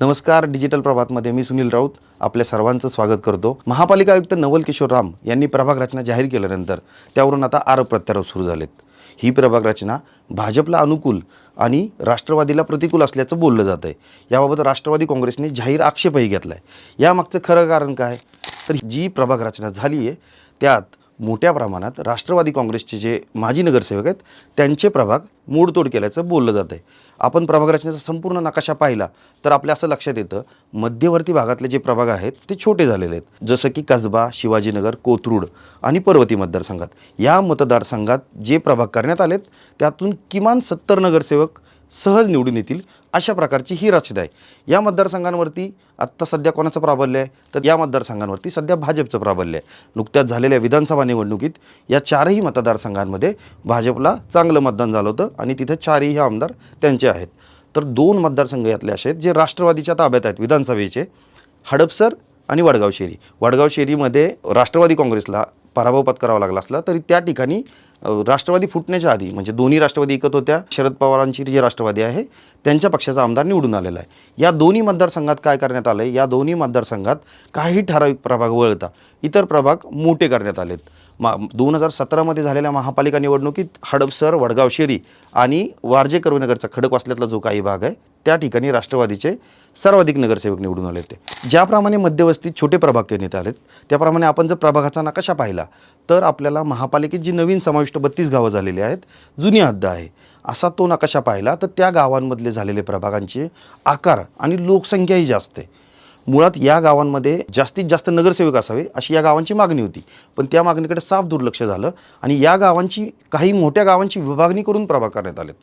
नमस्कार डिजिटल प्रभातमध्ये मी सुनील राऊत आपल्या सर्वांचं स्वागत करतो. महापालिका आयुक्त नवल किशोर राम यांनी प्रभाग रचना जाहीर केल्यानंतर त्यावरून आता आरोप प्रत्यारोप सुरू झालेत. ही प्रभाग रचना भाजपला अनुकूल आणि राष्ट्रवादीला प्रतिकूल असल्याचं बोललं जात आहे. याबाबत राष्ट्रवादी काँग्रेसने जाहीर आक्षेपही घेतला आहे यामागचं खरं कारण काय? तर जी प्रभाग रचना झाली आहे त्यात मोठ्या प्रमाणात राष्ट्रवादी काँग्रेसचे जे माजी नगरसेवक आहेत त्यांचे प्रभाग मोडतोड केल्याचं बोललं जातं आहे आपण प्रभाग रचनेचा संपूर्ण नकाशा पाहिला तर आपल्या असं लक्षात येतं मध्यवर्ती भागातले जे प्रभाग आहेत ते छोटे झालेले आहेत. जसं की कसबा शिवाजीनगर कोथरूड आणि पर्वती मतदारसंघात. या मतदारसंघात जे प्रभाग करण्यात आलेत त्यातून किमान सत्तर नगरसेवक सहज निवडून येतील अशा प्रकारची ही रचना आहे. या मतदारसंघांवरती आत्ता सध्या कोणाचं प्राबल्य आहे? तर या मतदारसंघांवरती सध्या भाजपचं प्राबल्य आहे. नुकत्याच झालेल्या विधानसभा निवडणुकीत या चारही मतदारसंघांमध्ये भाजपला चांगलं मतदान झालं होतं आणि तिथे चारही आमदार त्यांचे आहेत. तर दोन मतदारसंघ यातले असे आहेत जे राष्ट्रवादीच्या ताब्यात आहेत विधानसभेचे हडपसर आणि वडगाव शेरी वडगाव शेरीमध्ये राष्ट्रवादी काँग्रेसला पराभव पत्करावा लागला असला तरी त्या ठिकाणी राष्ट्रवादी फुटण्याच्या आधी म्हणजे दोन्ही राष्ट्रवादी एकत होत्या शरद पवारांची जी राष्ट्रवादी आहे त्यांच्या पक्षाचा आमदार निवडून आलेला आहे. या दोन्ही मतदारसंघात काय करण्यात आलं आहे या दोन्ही मतदारसंघात काही ठराविक प्रभाग वळता इतर प्रभाग मोठे करण्यात आलेत. मा दोन हजार सतरामध्ये झालेल्या महापालिका निवडणुकीत हडपसर वडगाव शेरी आणि वारजे कर्वेनगरचा खडकवासल्यातला जो काही भाग आहे त्या ठिकाणी राष्ट्रवादीचे सर्वाधिक नगरसेवक निवडून आले होते. ज्याप्रमाणे मध्यवस्तीत छोटे प्रभाग करण्यात आलेत त्याप्रमाणे आपण जर प्रभागाचा नकाशा पाहिला तर आपल्याला महापालिकेत जी नवीन समाविष्ट बत्तीस गावं झालेली आहेत जुनी हद्द आहे असा तो नकाशा पाहिला तर त्या गावांमधले झालेले प्रभागांचे आकार आणि लोकसंख्याही जास्त आहे. मुळात या गावांमध्ये जास्तीत जास्त नगरसेवक असावे अशी या गावांची मागणी होती. पण त्या मागणीकडे साफ दुर्लक्ष झालं आणि या गावांची काही मोठ्या गावांची विभागणी करून प्रभाग करण्यात आलेत.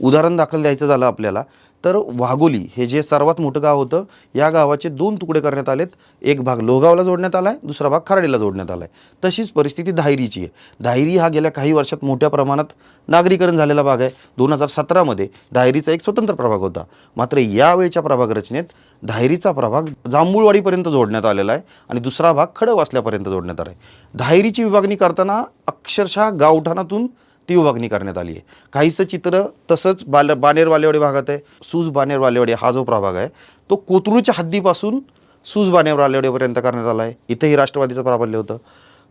उदाहरण दाखल द्यायचं झालं आपल्याला तर वाघोली हे जे सर्वात मोठं गाव होतं या गावाचे दोन तुकडे करण्यात आलेत. एक भाग लोहगावला जोडण्यात आला आहे दुसरा भाग खराडीला जोडण्यात आला आहे तशीच परिस्थिती धायरीची आहे. धायरी हा गेल्या काही वर्षात मोठ्या प्रमाणात नागरीकरण झालेला भाग आहे. दोन हजार सतरामध्ये धायरीचा एक स्वतंत्र प्रभाग होता. मात्र यावेळच्या प्रभाग रचनेत धायरीचा प्रभाग जांभूळवाडीपर्यंत जोडण्यात आलेला आहे आणि दुसरा भाग खडकवासल्यापर्यंत जोडण्यात आला आहे धायरीची विभागणी करताना अक्षरशः गावठाणातून ती विभागणी करण्यात आली आहे. काहीचं चित्र तसंच बाल बानेर वालेवाडी भागात आहे. सूज बानेर वालेवाडी हा जो प्रभाग आहे तो कोथरूडच्या हद्दीपासून सूज बानेर वालेवाडीपर्यंत करण्यात आला आहे. इथेही राष्ट्रवादीचं प्राबल्य होतं.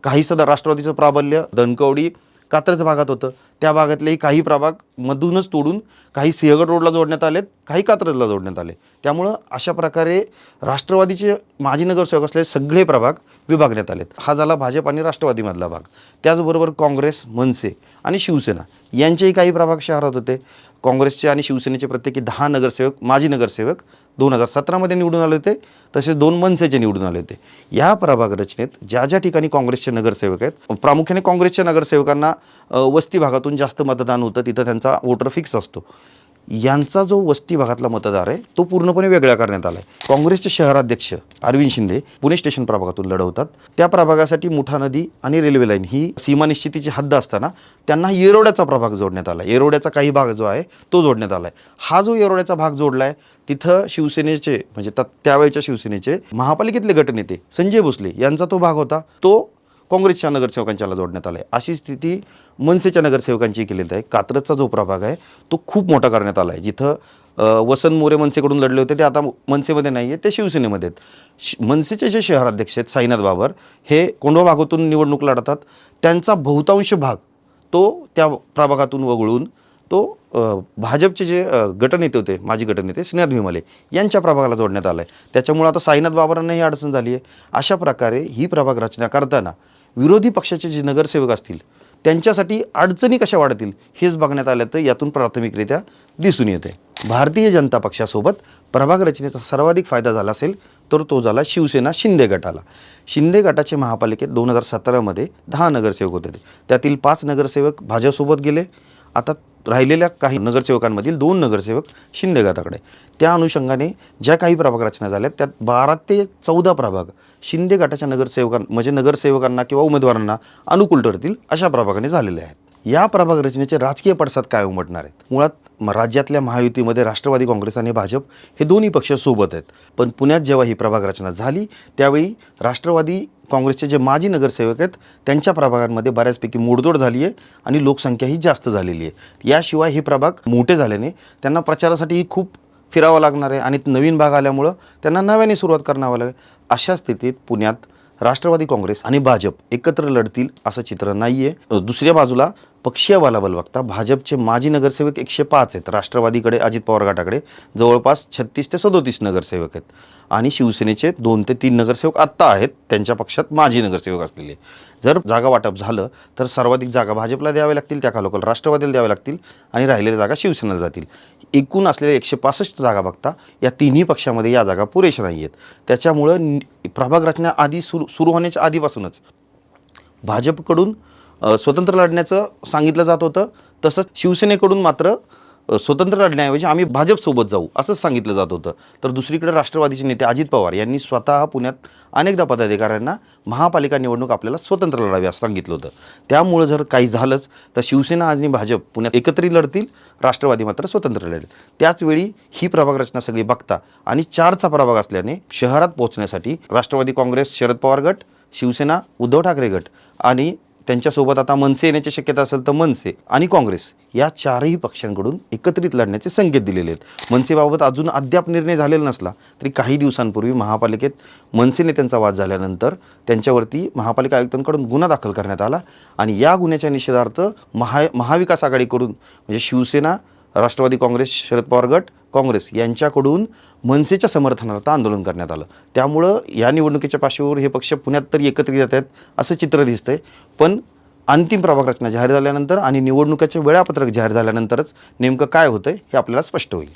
काहीसं राष्ट्रवादीचं प्राबल्य धनकवडी कात्रज भागात होतं. त्या भागातलेही काही प्रभाग मधूनच तोडून काही सिंहगड रोडला जोडण्यात आलेत काही कात्रजला जोडण्यात आले. त्यामुळं अशा प्रकारे राष्ट्रवादीचे माजी नगरसेवक असलेले सगळे प्रभाग विभागण्यात आलेत. हा झाला भाजप आणि राष्ट्रवादीमधला भाग. त्याचबरोबर काँग्रेस मनसे आणि शिवसेना यांचेही काही प्रभाग शहरात होते. काँग्रेसचे आणि शिवसेनेचे प्रत्येकी दहा नगरसेवक माजी नगरसेवक दोन हजार सतरामध्ये निवडून आले होते तसेच दोन मनसेचे निवडून आले होते. या प्रभाग रचनेत ज्या ज्या ठिकाणी काँग्रेसचे नगरसेवक आहेत प्रामुख्याने काँग्रेसच्या नगरसेवकांना वस्ती भागातून जास्त मतदान होतं तिथं त्यांचा वोटर फिक्स असतो. यांचा जो वस्ती भागातला मतदार आहे तो पूर्णपणे वेगळा करण्यात आला आहे काँग्रेसचे शहराध्यक्ष अरविंद शिंदे पुणे स्टेशन प्रभागातून लढवतात. त्या प्रभागासाठी मुठा नदी आणि रेल्वे लाईन ही सीमा निश्चितीची हद्द असताना त्यांना येरोड्याचा प्रभाग जोडण्यात आला येरोड्याचा काही भाग जो आहे तो जोडण्यात आला आहे हा जो येरोड्याचा भाग जोडला आहे तिथं शिवसेनेचे म्हणजे त्या- त्यावेळच्या शिवसेनेचे महापालिकेतले गटनेते संजय भोसले यांचा तो भाग होता. तो काँग्रेसच्या नगरसेवकांच्याला जोडण्यात आला आहे अशी स्थिती मनसेच्या नगरसेवकांची केलेली आहे. कात्रजचा जो प्रभाग आहे तो खूप मोठा करण्यात आला आहे जिथं वसंत मोरे मनसेकडून लढले होते ते आता मनसेमध्ये नाही आहे ते शिवसेनेमध्ये आहेत. श मनसेचे जे शहराध्यक्ष आहेत साईनाथ बाबर हे कोंढवा भागातून निवडणूक लढतात. त्यांचा बहुतांश भाग तो त्या प्रभागातून वगळून तो भाजपचे जे गटनेते होते माजी गटनेते श्रीनाथ भीमले यांच्या प्रभागाला जोडण्यात आलं आहे त्याच्यामुळं आता साईनाथ बाबरांना ही अडचण झाली आहे. अशा प्रकारे ही प्रभाग रचना करताना विरोधी पक्षाचे जे नगरसेवक असतील त्यांच्यासाठी अडचणी कशा वाढतील हेच बघण्यात आलं तर यातून प्राथमिकरित्या दिसून येते. भारतीय जनता पक्षासोबत प्रभाग रचनेचा सर्वाधिक फायदा झाला असेल तर तो झाला शिवसेना शिंदे गटाला. शिंदे गटाचे महापालिकेत दोन हजार सतरामध्ये दहा नगरसेवक होते. त्यातील पाच नगरसेवक भाजपसोबत गेले. आता राहिलेल्या काही नगरसेवकांमधील दोन नगरसेवक शिंदे गटाकडे. त्या अनुषंगाने ज्या काही प्रभाग रचना झाल्या त्यात बारा ते चौदा प्रभाग शिंदे गटाच्या नगरसेवकां म्हणजे नगरसेवकांना किंवा उमेदवारांना अनुकूल ठरतील अशा प्रभागाने झालेले आहेत. या प्रभाग रचनेचे राजकीय पडसाद काय उमटणार आहेत? मुळात म- राज्यातल्या महायुतीमध्ये राष्ट्रवादी काँग्रेस आणि भाजप हे दोन्ही पक्ष सोबत आहेत. पण पुण्यात जेव्हा ही प्रभाग रचना झाली त्यावेळी राष्ट्रवादी काँग्रेसचे जे माजी नगरसेवक आहेत त्यांच्या प्रभागांमध्ये बऱ्याचपैकी मोडतोड झाली आहे आणि लोकसंख्याही जास्त झालेली आहे. याशिवाय हे प्रभाग मोठे झाल्याने त्यांना प्रचारासाठी खूप फिरावं लागणार आहे आणि नवीन भाग आल्यामुळं त्यांना नव्याने सुरुवात करावं लागेल. अशा स्थितीत पुण्यात राष्ट्रवादी काँग्रेस आणि भाजप एकत्र लढतील असं चित्र नाही आहे दुसऱ्या बाजूला पक्षीय बालाबल बघता भाजपचे माजी नगरसेवक एकशे पाच आहेत. राष्ट्रवादीकडे अजित पवार गटाकडे जवळपास छत्तीस ते सदोतीस नगरसेवक आहेत. आणि शिवसेनेचे दोन ते तीन नगरसेवक आत्ता आहेत. त्यांच्या पक्षात माजी नगरसेवक असलेले. जर जागा वाटप झालं तर सर्वाधिक जागा भाजपला द्याव्या लागतील त्या खालोखाल राष्ट्रवादीला द्याव्या लागतील आणि राहिलेल्या जागा शिवसेनेला जातील. एकूण असलेल्या एकशे पासष्ट जागा बघता या तिन्ही पक्षामध्ये या जागा पुरेशा नाही आहेत. त्याच्यामुळं प्रभाग रचना आधी सुरू सुरू होण्याच्या आधीपासूनच भाजपकडून स्वतंत्र लढण्याचं सांगितलं जात होतं. तसंच शिवसेनेकडून मात्र स्वतंत्र लढण्याऐवजी आम्ही भाजपसोबत जाऊ असंच सांगितलं जात होतं. तर दुसरीकडे राष्ट्रवादीचे नेते अजित पवार यांनी स्वतः पुण्यात अनेकदा पदाधिकाऱ्यांना महापालिका निवडणूक आपल्याला स्वतंत्र लढावी असं सांगितलं होतं. त्यामुळं जर काही झालंच तर शिवसेना आणि भाजप पुण्यात एकत्रित लढतील राष्ट्रवादी मात्र स्वतंत्र लढेल. त्याचवेळी ही प्रभाग रचना सगळी बघता आणि चारचा प्रभाग असल्याने शहरात पोहोचण्यासाठी राष्ट्रवादी काँग्रेस शरद पवार गट शिवसेना उद्धव ठाकरे गट आणि त्यांच्यासोबत आता मनसे येण्याची शक्यता असेल तर मनसे आणि काँग्रेस या चारही पक्षांकडून एकत्रित लढण्याचे संकेत दिलेले आहेत. मनसेबाबत अजून अद्याप निर्णय झालेला नसला तरी काही दिवसांपूर्वी महापालिकेत मनसे नेत्यांचा वाद झाल्यानंतर त्यांच्यावरती महापालिका आयुक्तांकडून गुन्हा दाखल करण्यात आला. आणि या गुन्ह्याच्या निषेधार्थ महा महाविकास आघाडीकडून म्हणजे शिवसेना राष्ट्रवादी काँग्रेस शरद पवार गट काँग्रेस यांच्याकडून मनसेच्या समर्थनार्थ आंदोलन करण्यात आलं. त्यामुळं या निवडणुकीच्या पार्श्वभूमीवर हे पक्ष पुण्यात तरी एकत्रित येत आहेत असं चित्र दिसतंय. पण अंतिम प्रभाग रचना जाहीर झाल्यानंतर आणि निवडणुकीचे वेळापत्रक जाहीर झाल्यानंतरच नेमकं काय होतं हे आपल्याला स्पष्ट होईल.